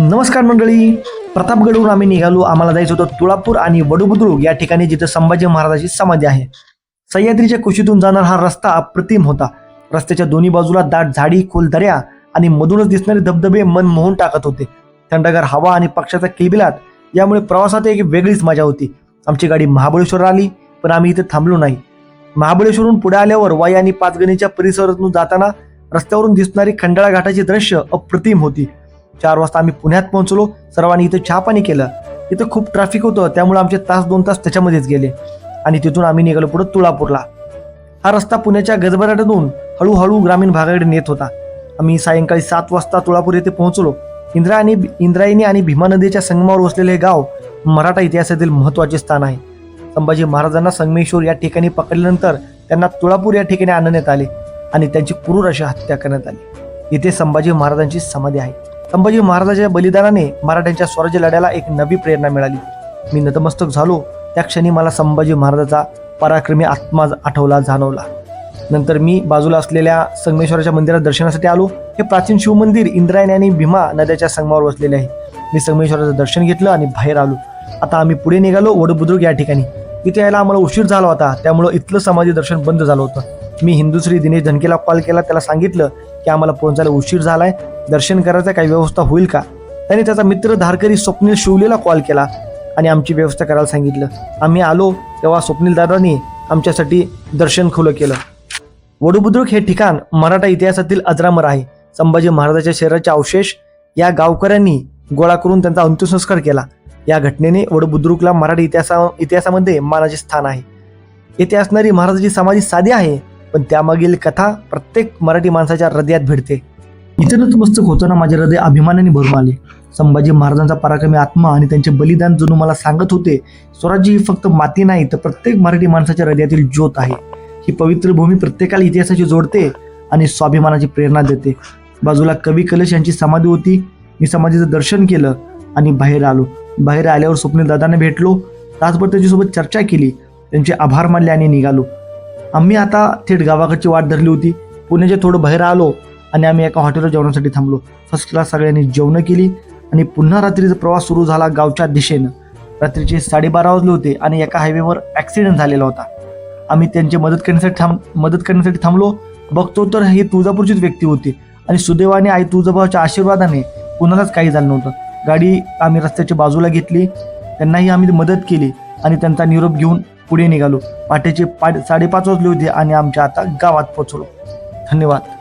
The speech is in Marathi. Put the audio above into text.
नमस्कार मंडळी. प्रतापगडवरून आम्ही निघालो. आम्हाला जायचं होतं तुळापूर आणि वडुबुद्रुक या ठिकाणी जिथं संभाजी महाराजाची समाधी आहे. सह्याद्रीच्या कुशीतून जाणारा हा रस्ता अप्रतिम होता. रस्त्याच्या दोन्ही बाजूला दाट झाडी खोल दऱ्या आणि मधूनच दिसणारे धबधबे मन मोहून टाकत होते. थंडगार हवा आणि पक्षाचा किलबिलाट यामुळे प्रवासात एक वेगळीच मजा होती. आमची गाडी महाबळेश्वर आली पण आम्ही इथे थांबलो नाही. महाबळेश्वरहून पुढे आल्यावर वाई आणि पाचगणीच्या परिसरातून जाताना रस्त्यावरून दिसणारी खंडाळा घाटाची दृश्य अप्रतिम होती. चार वाजता आम्ही पुण्यात पोहोचलो. सर्वांनी इथं चहा केलं. इथं खूप ट्रॅफिक होतं. त्यामुळे आमचे तास दोन तास त्याच्यामध्येच गेले. आणि तिथून आम्ही निघालो पुढे तुळापूरला. हा रस्ता पुण्याच्या गजबराटातून हळूहळू ग्रामीण भागाकडे नेत होता. आम्ही सायंकाळी सात वाजता तुळापूर येथे पोहोचलो. इंद्रा आणि इंद्रायणी आणि भीमा नदीच्या संगमावर वसलेले हे गाव मराठा इतिहासातील महत्त्वाचे स्थान आहे. संभाजी महाराजांना संगमेश्वर या ठिकाणी पकडल्यानंतर त्यांना तुळापूर या ठिकाणी आणण्यात आले आणि त्यांची क्रूर अशी हत्या करण्यात आली. इथे संभाजी महाराजांची समाधी आहे. संभाजी महाराजांच्या बलिदानाने मराठ्यांच्या स्वराज्य लढ्याला एक नवी प्रेरणा मिळाली. मी नतमस्तक झालो. त्या क्षणी मला संभाजी महाराजाचा पराक्रमी आत्मा आठवला जाणवला. नंतर मी बाजूला असलेल्या संगमेश्वराच्या मंदिरात दर्शनासाठी आलो. हे प्राचीन शिवमंदिर इंद्रायणी आणि भीमा नद्याच्या संगमावर वसलेले आहे. मी संगमेश्वराचं दर्शन घेतलं आणि बाहेर आलो. आता आम्ही पुढे निघालो वडबुद्रुक या ठिकाणी. इथे यायला आम्हाला उशीर झाला होता. त्यामुळं इथलं समाधी दर्शन बंद झालं होतं. मी हिंदुश्री दिनेश धनकेला कॉल केला. त्याला सांगितलं की आम्हाला पोहोचायला उशीर झालाय. दर्शन करायचा काही व्यवस्था होईल का? त्याने त्याचा मित्र धारकरी स्वप्नील शिवलेला कॉल केला आणि आमची व्यवस्था करायला सांगितलं. आम्ही आलो तेव्हा स्वप्नील दादांनी आमच्यासाठी दर्शन खुलं केलं. वडुबुद्रुक हे ठिकाण मराठा इतिहासातील अजरामर आहे. संभाजी महाराजाच्या शरीराचे अवशेष या गावकऱ्यांनी गोळा करून त्यांचा अंत्यसंस्कार केला. या घटनेने वडबुद्रुकला मराठी इतिहासा इतिहासामध्ये मानाचे स्थान आहे. येथे असणारी महाराजाची समाधी साधी आहे. पण त्यामागील कथा प्रत्येक मराठी माणसाच्या हृदयात भिडते. मस्तक होतो होताना माझे हृदय अभिमानाने भरून आले. संभाजी महाराजांचा पराक्रमी आत्मा आणि त्यांचे बलिदान जणू मला सांगत होते स्वराज्य ही फक्त माती नाही तर प्रत्येक मराठी माणसाच्या हृदयातील ज्योत आहे. ही पवित्र भूमी प्रत्येकाला इतिहासाची जोडते आणि स्वाभिमानाची प्रेरणा देते. बाजूला कवी कलश यांची समाधी होती. मी समाधीचं दर्शन केलं आणि बाहेर आलो. बाहेर आल्यावर स्वप्नील दादाने भेटलो. तासभर त्यांच्यासोबत चर्चा केली. त्यांचे आभार मानले आणि निघालो. आम्ही आता थेट गावाकडची वाट धरली होती. पुण्याच्या थोडं बाहेर आलो आणि आम्ही एका हॉटेलवर जेवणासाठी थांबलो. फर्स्ट क्लास सगळ्यांनी जेवणं केली आणि पुन्हा रात्रीचा प्रवास सुरू झाला गावच्या दिशेनं. रात्रीचे साडेबारा वाजले होते आणि एका हायवेवर ॲक्सिडेंट झालेला होता. आम्ही त्यांची मदत करण्यासाठी थांब मदत करण्यासाठी थांबलो. बघतो तर ही तुळजापूरचीच व्यक्ती होती आणि सुदैवाने आई तुळजाभावाच्या आशीर्वादाने कुणालाच काही झालं नव्हतं. गाडी आम्ही रस्त्याच्या बाजूला घेतली. त्यांनाही आम्ही मदत केली आणि त्यांचा निरोप घेऊन पुढे निघालो. पहाटेचे पा साडेपाच वाजले होते आणि आमच्या आता गावात पोचलो. धन्यवाद.